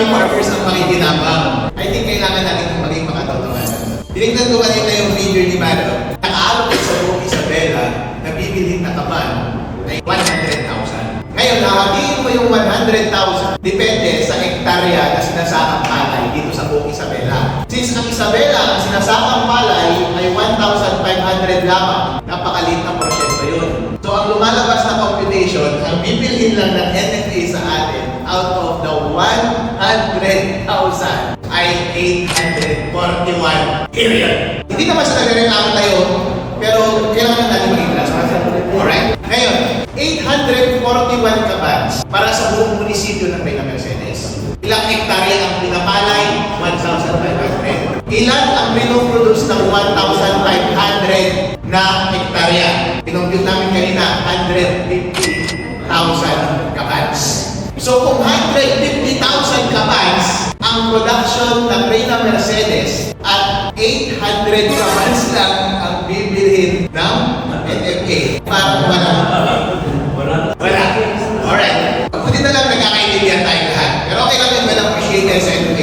maraming farmers ang makikinabang. I think kailangan natin maging makatotohanan. Tinignan ko kanina yung video ni Mano. Naka-allocate sa buong Isabela na bibilhin na kaban ay 100,000. Ngayon, hahatiin mo yung 100,000 depende sa hektarya na sinasakang palay dito sa buong Isabela. Since ang Isabela, ang sinasakang palay ay 1,500 lamang, napakaliit na porsyento yun. So ang lumalabas na computation, ang bibilhin lang ng NFA 100,000 ay 841 period. Hindi naman sa nagreklamo tayo, pero kailangan natin maging transparent. Alright? Ngayon, 841 kabans para sa buong munisipyo ng Reyna Mercedes. Ilang hektarya ang pinapalay? 1,500. Ilan ang pinoproduce ng 1,500 na hektarya? Pinompute namin kanina, 150,000 kabans. So kung 150,000 kabans production ng Reyna Mercedes at 800 kabans lang ang bibilhin ng NFA, parang wala. Wala. Alright. Buti na lang nagkakaintindihan tayo lahat. Pero okay lang yung walang appreciated sa NFA